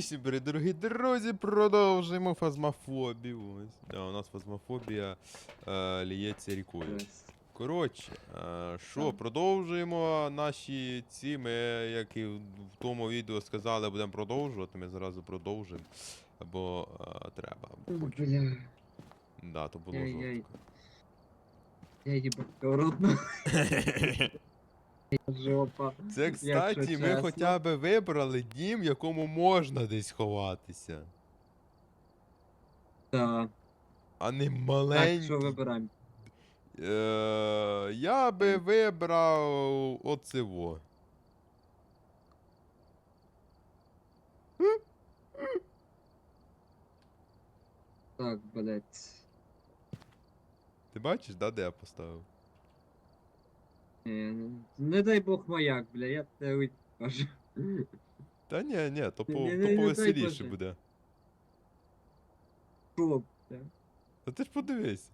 І всім привіт, дорогі друзі, продовжуємо фазмофобію. Ось, Да, у нас фазмофобія е, ліється рікою. Коротше, е, що, продовжуємо наші ці. Ми, як і в тому відео сказали, будемо продовжувати. Ми зразу продовжимо. Бо е, треба. бо. Бля, Да, то було Ай-яй. жорстко. я їбав родно. Жопа. Це, кстати, ми чесно. хоча б вибрали дім, в якому можна десь ховатися. Да. А не Так, маленький. що вибираємо? Е, я би вибрав оцево. Так, блять. Ти бачиш, да, де я поставив? Не дай Бог маяк, бля, я тебе кажу. Та ні, ні, то, по, Ні, ні, то не дай повеселіше Боже. буде. Що, бля? Та ти ж подивись.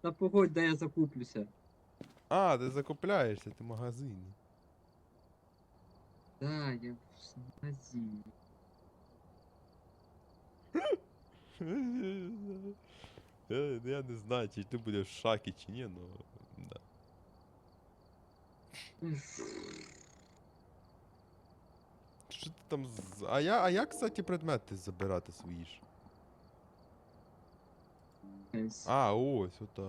Та погодь, де я закуплюся. А, ти закупляєшся, ти в магазині. Да, я в магазині. Я, я не знаю, чи ти будеш в шакі чи ні, ну. Що ти там з. А я, а як, кстати, предмети забирати свої ж? А, ось, ота.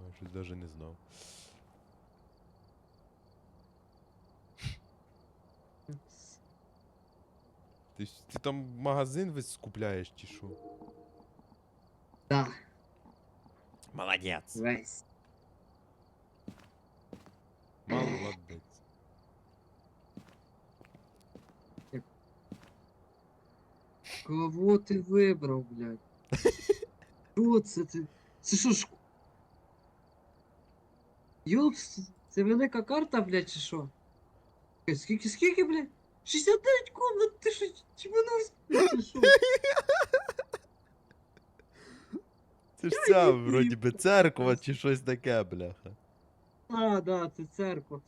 Ой, я щось даже не знав. Ти, ти там магазин весь скупляєш чи що? Да, Молодець. весь. Молодець. Кого ти вибрав, блядь? Що це ти? Це що ж? Йопс, це велика карта, блядь, чи що? Е, Скільки, скільки, блядь? 69 комнат, ти що, чіпанувся, чи що? Це ж ця, вроді би, церква чи щось таке, бляха. А, да, це церква.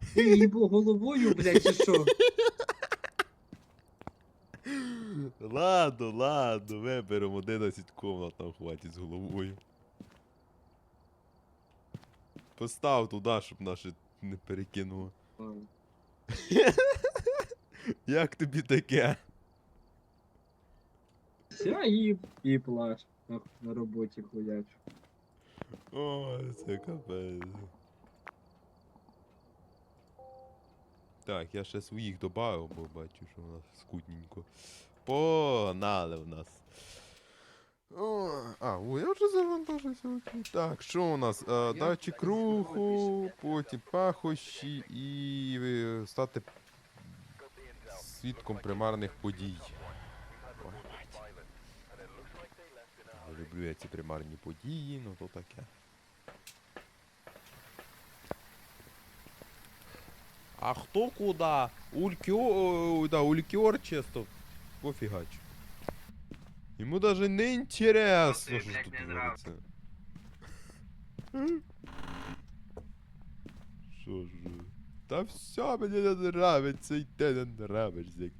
Ти їбо головою, блядь, чи що? Ладно, ладно, виберемо 11 комнат нам хватить з головою. Постав туди, щоб наше не перекинуло. Як тобі таке? Вся і, і плащ на, на роботі хуячу. Ой, це капець. Так, я ще своїх добавив, бо бачу, що у нас скудненько. Погнали в нас. О, а, о, я вже завантажився. окей. Так, що у нас? Е, датчик руху, потім пахощі і е, стати свідком примарних подій. Ой, мать. Не Люблю я ці примарні події, ну то таке. А хто куди? Улькьор, да, улькьор чисто пофігач. Йому даже не інтересно, Ну, що ти, тут твориться. Що ж? Та все мені не нравиться, і ти не нравишся.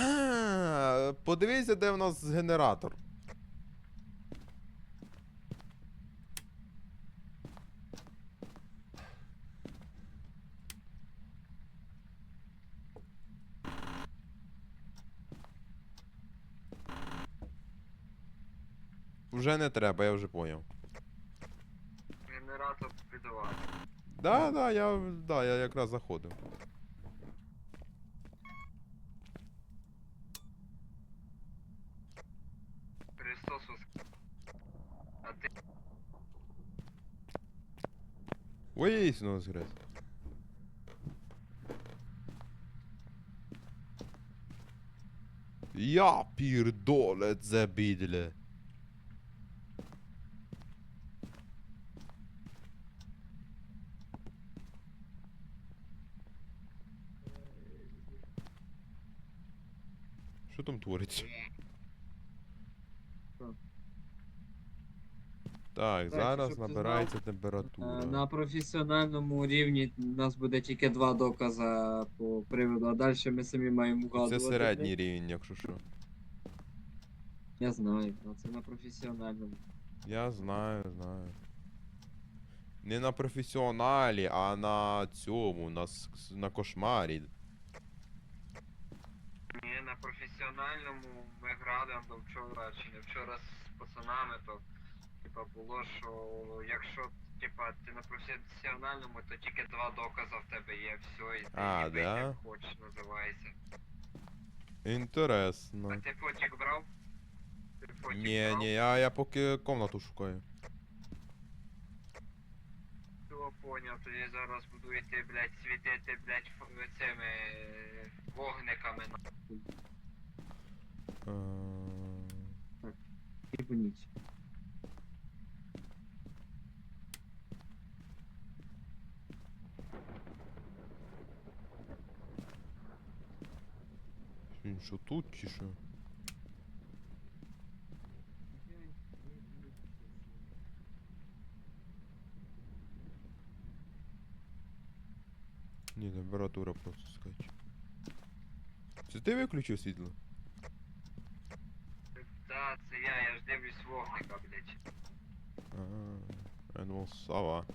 А, подивися, де в нас генератор. Вже не треба, я вже поняв. Генератор підвал. Да, да, я, да, я якраз заходив. Христос воск... А ти Воістину воскрес. Я пірдолець забідле. Що там твориться? Так, зараз щоб ти набирається Е, температура. На професіональному рівні у нас буде тільки два докази по приводу, а далі ми самі маємо Це вгадувати. середній рівень, якщо що. Я знаю, але це на професіональному. Я знаю, знаю. Не на професіоналі, а на цьому, на, с- на кошмарі. Ні, на професіональному ми грали до вчора чи не вчора з пацанами, то типа було, що якщо типа ти на професіональному, то тільки два докази в тебе є, все, і ти А, їби да? як хочеш, називається. Інтересно. А ти фотик брав? Ти фотик Ні, брав? ні, я, я поки комнату шукаю. Все, поняв, тоді зараз буду йти, блядь, світити, блядь, ф- цими е, вогниками. на- Е, Ібніть. Він що тут чи що? Ні, температура просто скаче. Це ти виключив світло? Да, це я, я ж дивлюсь вогника, блядь. А, я думав, сова.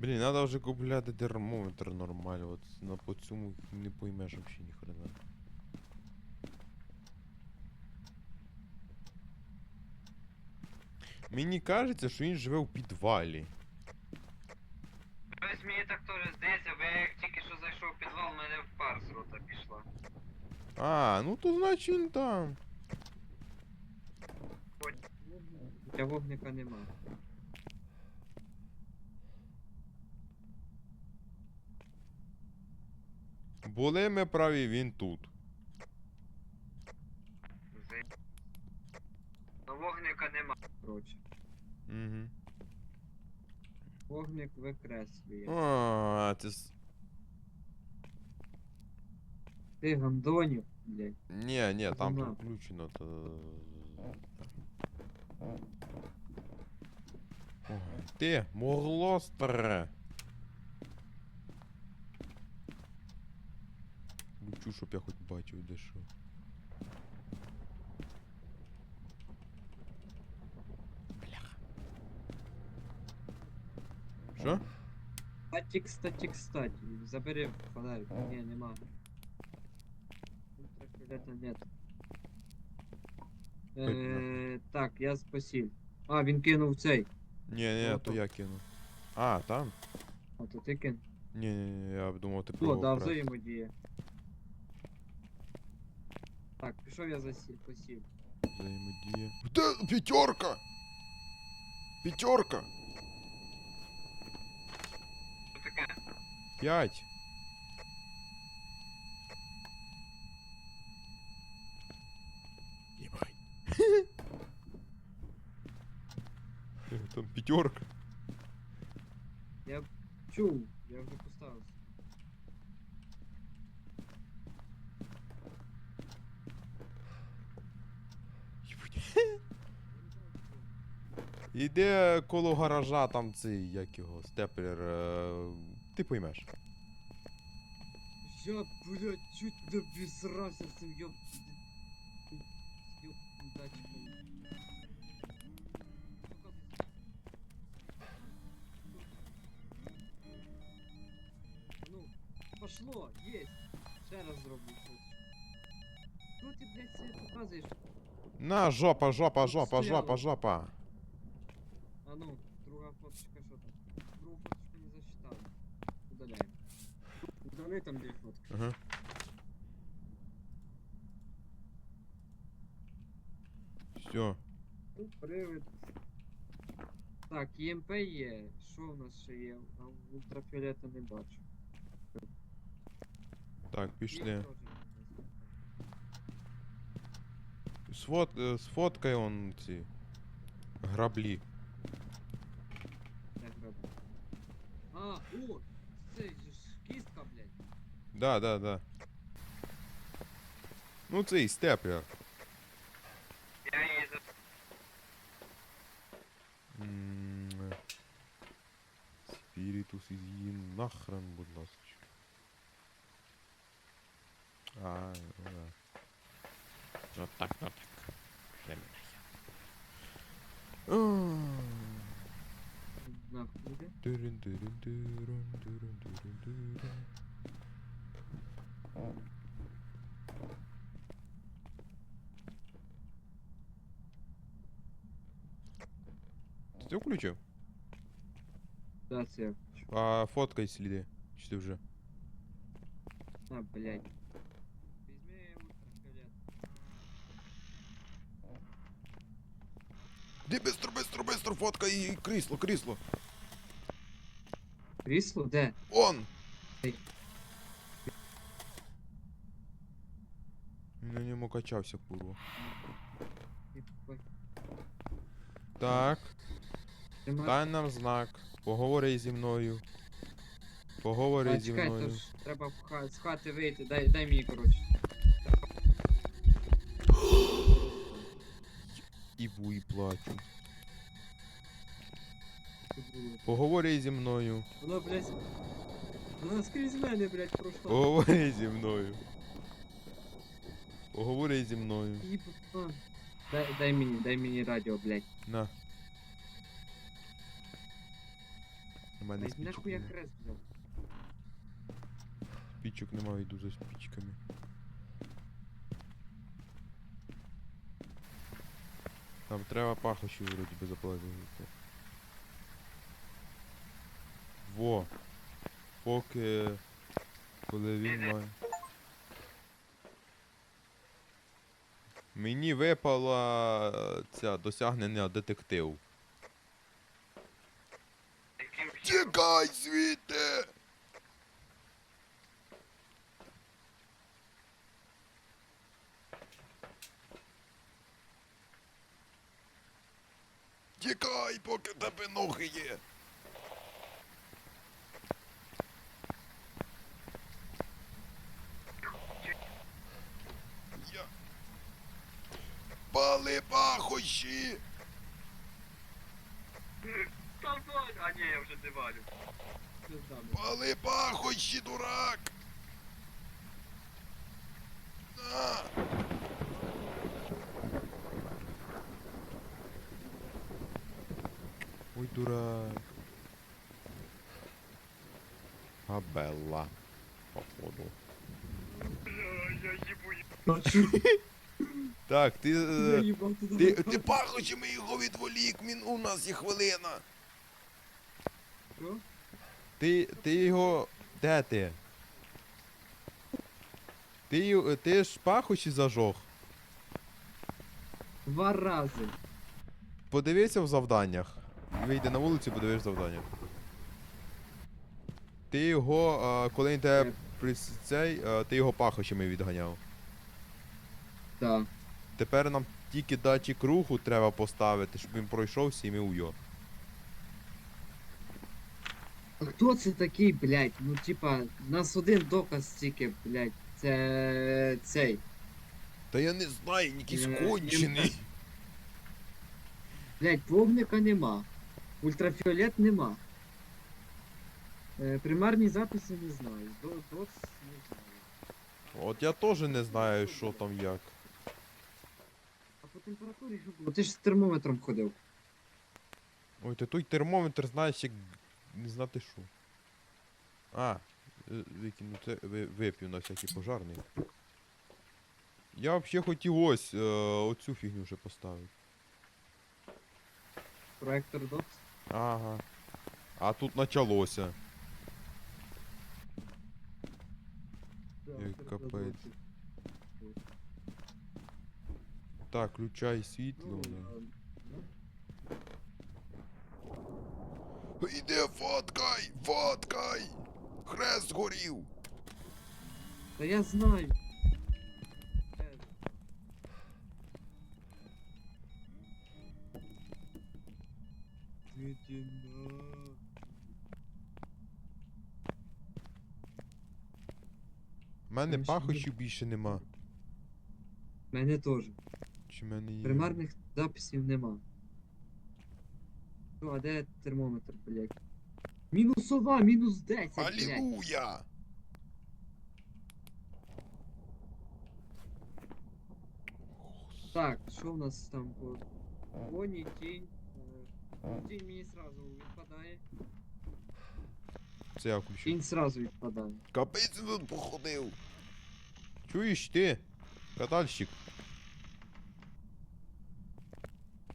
Блін, надо вже купляти термометр нормально, от на по цьому не поймеш вообще ніхрена. Мені кажеться, що він живе у підвалі. Ось мені так теж здається, бо я як тільки що зайшов в підвал, в мене в пар з рота пішла. А, ну то значить він там. Для вогника нема. Були ми праві, він тут. Вогника нема. Коротше. Угу. Вогник викреслює. А, це с... Ти гандонів, блядь. Ні, ні, там Ага. включено, то... Ой, Ти, могло Включу, щоб я хоч бачив, де що. Бляха. Що? Кстати, кстати, кстати. Забери фонарик. Ні, нема. Ультрафіолета нет. Е, так, я спасіль. А, він кинув цей. Ні, ні, то я кину. А, там? А то ти кин. Ні, ні, ні, я думав, ти О, пробував да, взаємодія. Так, пішов я за сіль, посіль. Взаємодія. Де п'ятерка? П'ятерка! Що таке? П'ять. Єбай. Там п'ятерка. Чув, я вже Іде коло гаража, там цей, як його, степлер. Е, ти поймеш. Я, блядь, чуть не обісрався з цим ёб... ёб... датчиком. Ну, пошло, есть. Ще раз зроблю. Ну ти, блядь, це показуєш? На, жопа, жопа, жопа, жопа, жопа. А ну, друга фоточка, що там? Другу фоточку не засчитали. Удаляємо. Удали там дві фотки. Ага. Все. Ну, Привид. Так, ЄМП є. Що в нас ще є? А ультрафіолета не бачу. Так, пішли. Сфот, е, сфоткай он ці граблі. А, о, це ж кістка, блядь. Да, да, да. Ну цей степ я. Я її за... М, Спірітус із її нахрен, будь ласка. А, ну да. Ну так, ну так. Для мене. Ох буде. Дирин-дирин-дирин-дирин-дирин-дирин. Ти це включив? Да, це я. А фоткай сліди. Чи ти вже? А, блядь. Візьми ультрафіолет. Де бистро, бистро, бистро, фоткай і крісло, крісло. Крісло? Де? Он! Він на ньому качався, курва. Так, Тримай. дай нам знак. Поговори зі мною. Поговори А, зі чекай, то мною. ж треба в ха- з хати вийти. Дай, дай мені, коротше. І вуй плачу. Поговори зі мною. Воно, блядь. Воно скрізь мене, блядь, пройшло. Поговори зі мною. Поговори зі мною. Дай, дай мені, дай мені радіо, блядь. На. У мене спічок нахуй я нема. хрест, блядь. Спічок немає, йду за спічками. Там треба пахощі вроді би заплатити. Во. Поки. Коли він має. Мені випала ця досягнення детектив. Тікай звідти! Тікай, поки в тебе ноги є. Я... Пали пахощі! Та валь! А ні, я вже не валю. Пизда. Пали пахощі, дурак! На! Ой, дурак. Абелла. Походу. Я їбу? Так, ти. Е, їбав туди. Ти, ти пахощами його відволік, він у нас є хвилина. Що? Ти, ти його. Де ти? Ти, й- ти ж пахощі зажог. Два рази. Подивися в завданнях. Вийди на вулицю, подивись завдання. Ти його, а, коли він тебе Е. при цей, а, ти його пахощами відганяв. Так. Тепер нам тільки датчик руху треба поставити, щоб він пройшов сім'ї уйо. А хто це такий, блядь? Ну, типа, нас один доказ тільки, блядь. Це цей. Та я не знаю, якийсь Е, кончений. Блядь, вогника нема. Ультрафіолет нема. Е, примарні записи не знаю. До, не знаю. От я теж не знаю, що там як. Температурі що було? Ти ж з термометром ходив. Ой, ти той термометр знаєш, як не знати що. А, е, викину це ви- вип'ю на всякий пожарний. Я взагалі хотів ось е, оцю фігню вже поставити. Проектор доц. Ага. А тут почалося. Да, Ой, капець. Так, включай світло. Ну, Іди фоткай! Фоткай! Хрест згорів! Та я знаю. У мене пахощів більше нема. Мене теж. Чи в мене є? Примарних записів нема. Ну, а де термометр, блядь? Мінусова, мінус 10, блядь. Алілуя! Так, що в нас там по Воні, тінь. е, Тінь мені сразу відпадає. Це я включив. Тінь сразу відпадає. Капець він тут походив. Чуєш ти? Катальщик.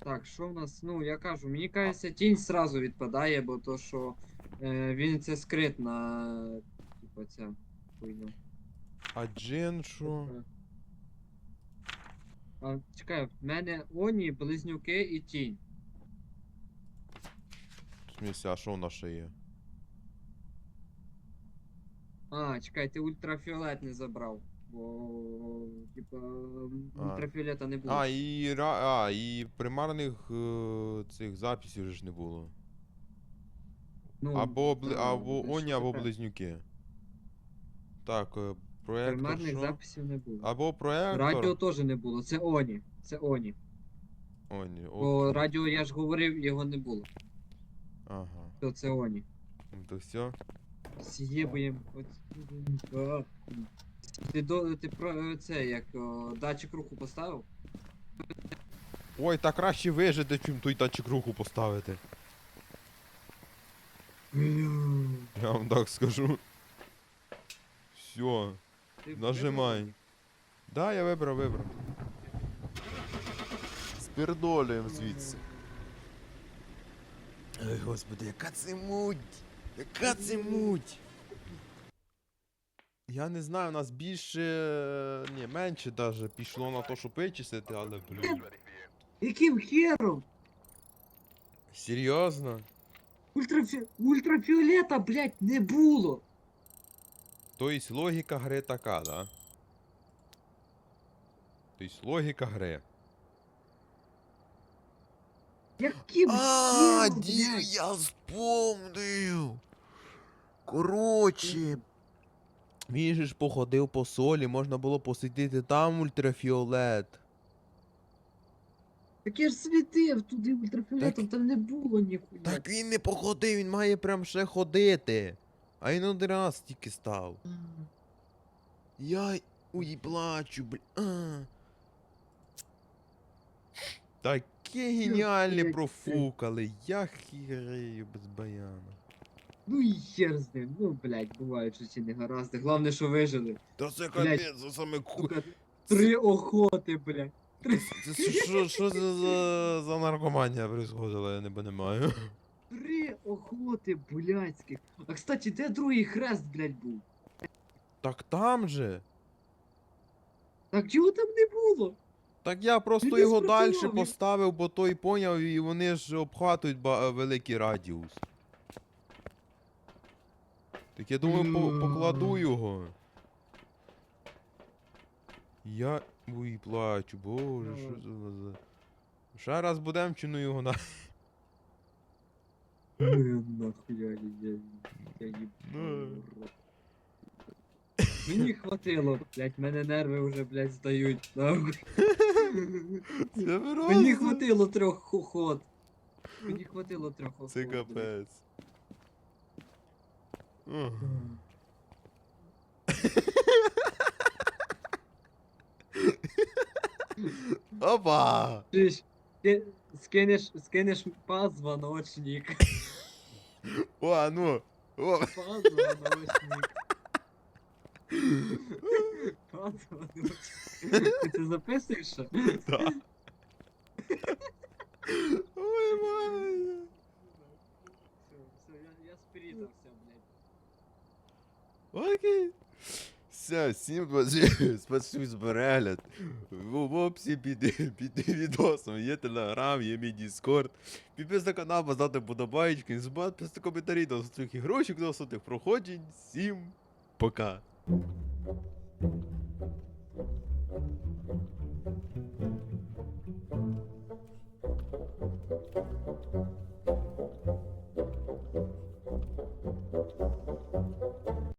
Так, що в нас? Ну, я кажу, мені кажеться, тінь сразу відпадає, бо то, що е, він це скритна, типа ця хуйня. А Джен що? Е. А, чекай, в мене Оні, близнюки і тінь. В а що в нас ще є? А, чекай, ти ультрафіолет не забрав. Бо, типа, ультрафіолета не було. А, і, ра... а, і примарних е... цих записів же ж не було. Ну, Або, бли... да, або що Оні, або таке? близнюки. Так, е, проектор Примарних що? записів не було. Або проектор. Радіо теж не було, це Оні. Це Оні. Оні, Бо окей. радіо, я ж говорив, його не було. Ага. То це Оні. Ну то все. З'єбуєм. От... Ти, до, ти про це як о, датчик руху поставив? Ой, та краще вижити, чим той датчик руху поставити. Я вам так скажу. Все, Ти нажимай. Да, я вибрав, вибрав. Спірдолюємо звідси. Ой, господи, яка це муть! Яка це муть! Я не знаю, у нас більше. Ні, менше даже пішло на те, щоб вичистити, але блін. Яким хером? Серйозно? Ультрафі... Ультрафіолета, блядь, не було! Тобто логіка гри така, да? Тобто логіка гри. Яким А, хером, дів, блядь? я вспомнив. Коротше. Він же ж походив по солі, можна було посидіти там ультрафіолет. Так я ж світив туди ультрафіолетом, Так- там не було ніхуя. Так він не походив, він має прям ще ходити. А він один раз тільки став. А. Я ой, плачу, бля. А. Таке геніальне блядь, профукали. Я хірею без баяна. Ну і хер з ним, ну блядь, бувають що ці негаразди. Главне, що вижили. Та це капець, це саме ку... Сука, три охоти, блядь. Це що, що це за, за наркоманія происходила, я не понимаю. Три охоти, блядських. А кстати, де другий хрест, блядь, був? Так там же. Так його там не було. Так я просто його далі спрацював, він- поставив, бо той поняв, і вони ж обхватують ба- великий радіус. Так я думаю, по покладу його. Я. Ой, плачу, боже, що це за. Ще раз будем чи ну його на. Ну нахуя я, я. Ну. Мені хватило, блядь, мене нерви вже, блядь, здають. Мені хватило трьох охот. Мені хватило трьох охот. Це капець. Опа! Ти ж ски- скинеш, скинеш позвоночник. О, а ну! О! Позвоночник. Позвоночник. Ти це записуєш? що? Да. Ой, май. Все, все, я, я спрятався, блядь. Окей. Все, всім бажаю, спасибо за перегляд. В описі під, під відосом є телеграм, є мій дискорд. Підписуйся на канал, поставте подобаєчки, писати коментарі до своїх ігрочок, до своїх проходжень. Всім пока.